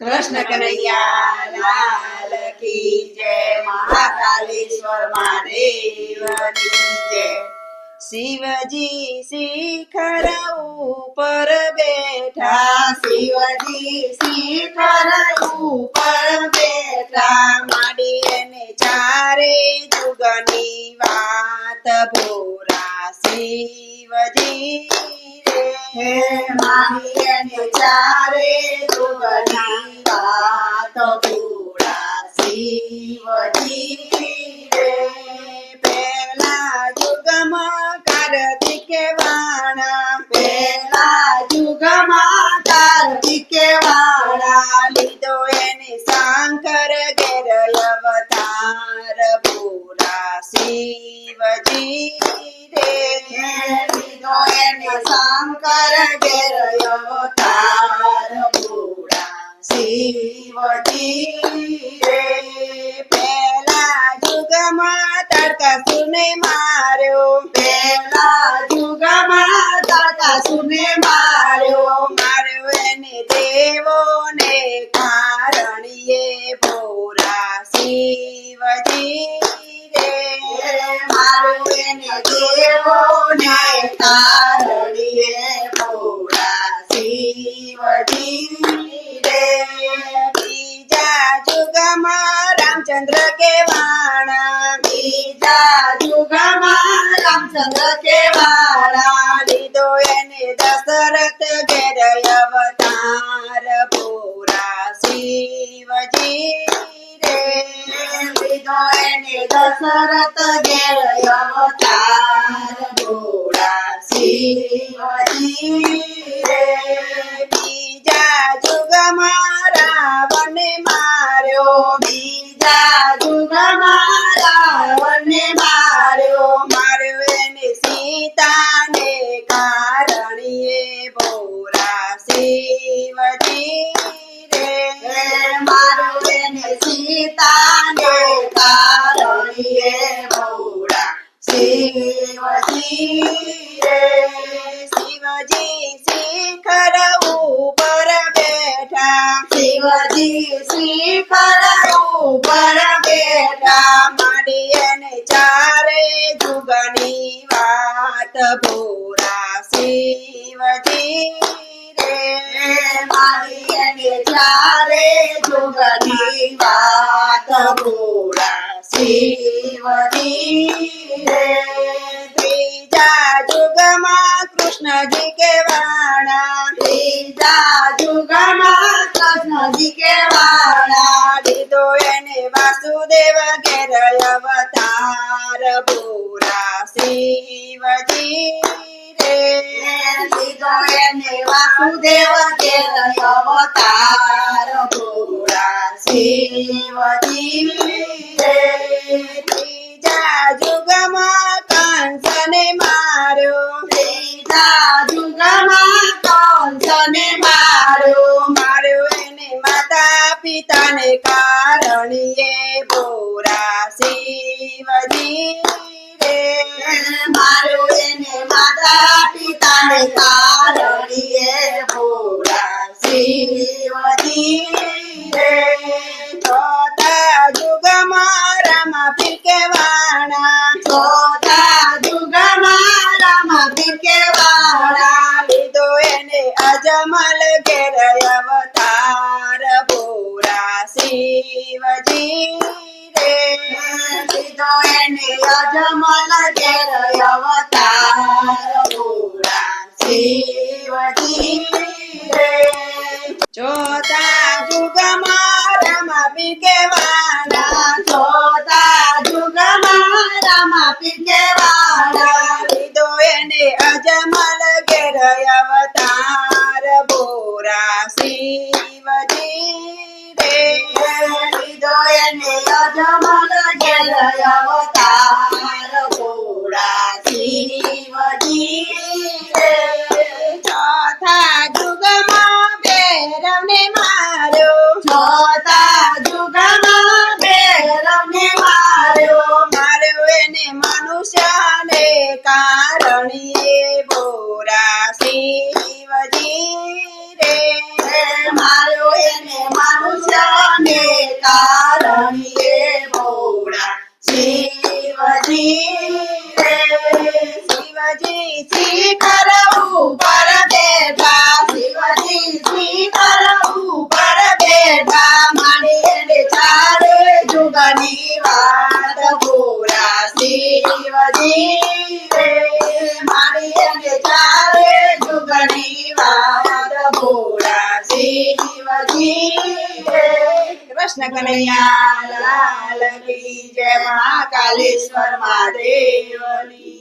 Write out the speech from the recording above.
કૃષ્ણ કનૈયા, લાલ કી જય, મહાકાલેશ્વર મહાદેવની જય. શિવજી શિખર ઉપર બેઠા, શિવજી શિખર ઉપર બેઠા માંડી એને ચારે જુગની વાત ભોરા શિવજી. રે માની એને ચારે જુગની વાત ભોરા શિવજી રે યુગમાં કાર્તિકે વાણા પહેલા યુગમાં કાર્તિકે વાણા લીધો એને શંકર ઘેર અવતાર ભૂરા શિવજી શંકર ઘેર અવતાર ભૂરા શિવજી રે પેલા યુગમાં તડકાસુરને માર્યો પેલા યુગમાં તડકાસુરને માર્યો માર્યો એને દેવોને કારણીએ ભોરા શિવજી રે માર્યો એને દેવોને કારણીએ ભોરા શિવજી રે બીજા યુગમાં રામચંદ્ર કેવાણા બીજા યુગમાં રામચંદ્ર કેવાણા લીધો એને દશરથ ઘેર અવતાર ભોરા શિવજી રે લીધો એને દશરથ ઘેર અવતાર ભોળા બીજા યુગમાં રાવણને માર્યો બીજા યુગમાં રાવણને માર્યો માર્યો એને સીતાને કારણીએ ભોરા શિવજી રે માર્યો સીતાને पूरा शिवजी रे। मारिय विचारे जुगली बात पूरा शिवजी रे। त्रिजा जुगमा कृष्ण जी के वाणा जुगमा कृष्ण जी के वाणा हृदय ने वासुदेव केरल अवतार पूरा શિવજી રે લીધો એને ઘેર અવતાર ભોરા શિવજી રે ત્રીજા યુગમાં કંસને માર્યો ત્રીજા યુગમાં કંસને એને માતા પિતાને કારણીએ ભોરા શિવજી માર્યો એને માતા પિતાને કારણીએ ભોરા શિવજી રે ચોથા યુગમાં રામા પીકે વાણા ચોથા યુગમાં રામા પીકે વાણા લીધો એને અજમલ ઘેર અવતાર ભોરા શિવજી રે લીધો એને અજમલ ઘેર पिकेवाडा छोटा जुगमारम पिकेवाडा विदोयने अजमल गिरय अवतार बोरा शिवजी रे विदोयने अजमल મનુષ્યને કારણીએ ભોરા માને ચારે જુગની વાત પૂરા શિવજી રે કૃષ્ણ કનૈયા લાલ જય મહાકાલેશ્વર મહાદેવની.